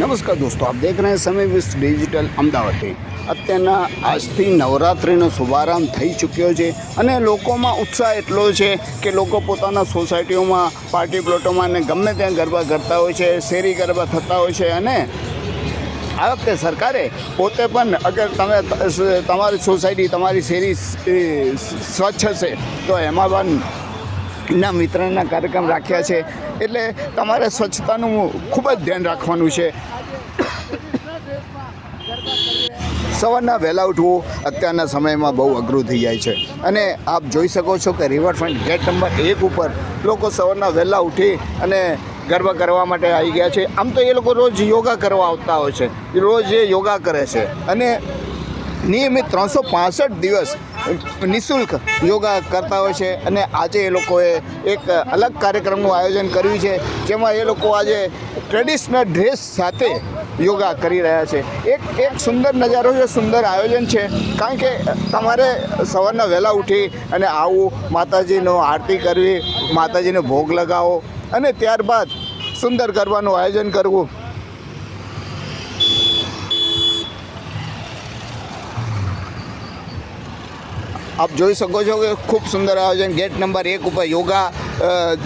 નમસ્કાર દોસ્તો, આપ દેખ રહે સમય વિશ ડિજિટલ અમદાવાદથી અત્યારના આજથી નવરાત્રિનો શુભારંભ થઈ ચૂક્યો છે અને લોકોમાં ઉત્સાહ એટલો છે કે લોકો પોતાના સોસાયટીઓમાં પાર્ટી પ્લોટોમાં ને ગમે ત્યાં ગરબા કરતા હોય છે, શેરી ગરબા થતા હોય છે અને આ વખતે સરકારે પોતે પણ અગર તમે તમારી સોસાયટી, તમારી શેરી સ્વચ્છ છે, તો એમાં પણ ના વિતરણના કાર્યક્રમ રાખ્યા છે. એટલે તમારે સ્વચ્છતાનું ખૂબ જ ધ્યાન રાખવાનું છે. સવારના વહેલા ઉઠવું અત્યારના સમયમાં બહુ અઘરું થઈ જાય છે. અને આપ જોઈ શકો છો કે રિવરફ્રન્ટ ગેટ નંબર એક ઉપર લોકો સવારના વહેલા ઉઠી અને ગરબા કરવા માટે આવી ગયા છે. આમ તો એ લોકો રોજ યોગા કરવા આવતા હોય છે. રોજ એ યોગા કરે છે. અને નિયમિત ત્રણસો દિવસ નિઃશુલ્ક યોગા કરતા હોય છે અને આજે એ લોકોએ એક અલગ કાર્યક્રમનું આયોજન કર્યું છે, જેમાં એ લોકો આજે ટ્રેડિશનલ ડ્રેસ સાથે યોગા કરી રહ્યા છે. એક એક સુંદર નજારો છે, સુંદર આયોજન છે, કારણ કે તમારે સવારના વહેલા ઉઠી અને આવું માતાજીનો આરતી કરવી, માતાજીને ભોગ લગાવો અને ત્યારબાદ સુંદર ગરબાનું આયોજન કરવું. આપ જોઈ શકો છો કે ખૂબ સુંદર આયોજન. ગેટ નંબર એક ઉપર યોગા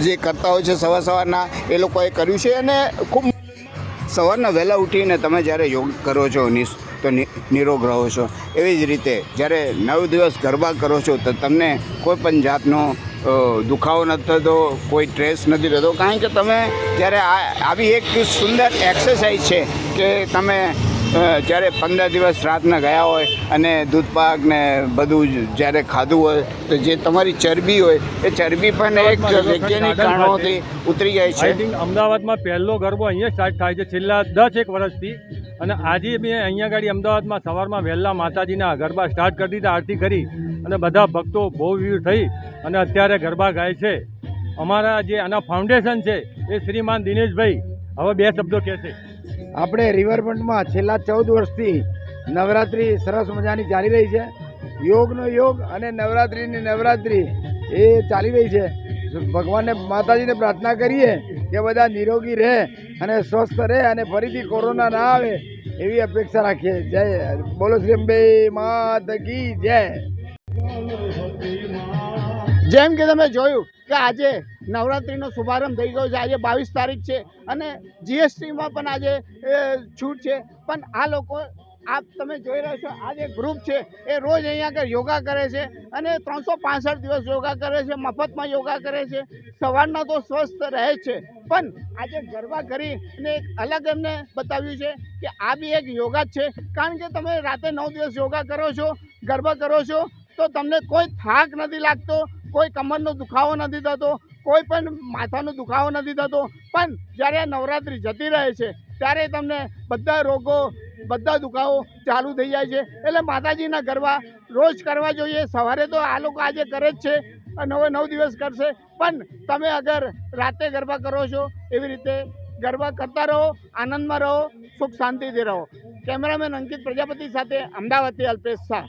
જે કરતા હોય છે સવાર સવારના, એ લોકોએ કર્યું છે અને ખૂબ સવારના વહેલા ઉઠીને તમે જ્યારે યોગ કરો છો, નિસ, તો નિરોગ રહો છો. એવી જ રીતે જ્યારે નવ દિવસ ગરબા કરો છો, તો તમને કોઈ પણ જાતનો દુખાવો નથી થતો, કોઈ સ્ટ્રેસ નથી થતો. કારણ કે તમે જ્યારે આ, આવી એક સુંદર એક્સરસાઇઝ છે કે તમે જ્યારે પંદર દિવસ રાતના ગયા હોય અને દૂધપાક ને બધું જ જ્યારે ખાધું હોય તો જે તમારી ચરબી હોય એ ચરબી પણ એક વૈજ્ઞાનિક કારણોથી ઉતરી જાય છે. અમદાવાદમાં પહેલો ગરબો અહીંયા સ્ટાર્ટ થાય છે છેલ્લા દસ એક વર્ષથી. અને આજે મેં અહીંયા ગાડી અમદાવાદમાં સવારમાં વહેલા માતાજીના ગરબા સ્ટાર્ટ કરી દીધા આરતી કરી. અને બધા ભક્તો બહુ ભીડ થઈ અને અત્યારે ગરબા ગાય છે. અમારા જે આના ફાઉન્ડેશન છે એ શ્રીમાન દિનેશભાઈ. હવે બે શબ્દો કહેશે. આપણે રિવરફ્રન્ટમાં છેલ્લા ચૌદ વર્ષથી નવરાત્રિ સરસ મજાની ચાલી રહી છે. યોગનો યોગ અને નવરાત્રિની નવરાત્રિ એ ચાલી રહી છે. ભગવાનને માતાજીને પ્રાર્થના કરીએ કે બધા નિરોગી રહે અને સ્વસ્થ રહે અને ફરીથી કોરોના ના આવે એવી અપેક્ષા રાખીએ. જય બોલો શ્રી અંબે માત કી જય. જેમ કે તમે જોયું કે આજે નવરાત્રિનો શુભારંભ થઈ ગયો છે. આજે બાવીસ તારીખ છે અને જીએસટીમાં પણ આજે છૂટ છે. પણ આ લોકો, આપ તમે જોઈ રહ્યા છો, આ જે ગ્રુપ છે, એ રોજ અહીંયા આગળ યોગા કરે છે અને ત્રણસો પાસઠ દિવસ યોગા કરે છે, મફતમાં યોગા કરે છે. સવારના તો સ્વસ્થ રહે છે. પણ આજે ગરબા કરી અને એક અલગ એમને બતાવ્યું છે કે આ બી એક યોગા છે. કારણ કે તમે રાતે નવ દિવસ યોગા કરો છો, ગરબા કરો છો, તો તમને કોઈ થાક નથી લાગતો કોઈ કમરનો દુખાવો નથી થતો, કોઈ પણ માથાનો દુખાવો નથી થતો. પણ જ્યારે નવરાત્રિ જતી રહે છે, ત્યારે તમને બધા રોગો, બધા દુખાવો ચાલુ થઈ જાય છે. એટલે માતાજીના ગરબા રોજ કરવા જોઈએ. સવારે તો આ લોકો આજે કરે જ છે નવે નવ દિવસ કરશે. પણ તમે અગર રાતે ગરબા કરો છો, એવી રીતે ગરબા કરતા રહો, આનંદમાં રહો, સુખ શાંતિથી રહો. કેમેરામેન અંકિત પ્રજાપતિ સાથે અમદાવાદથી અલ્પેશ શાહ.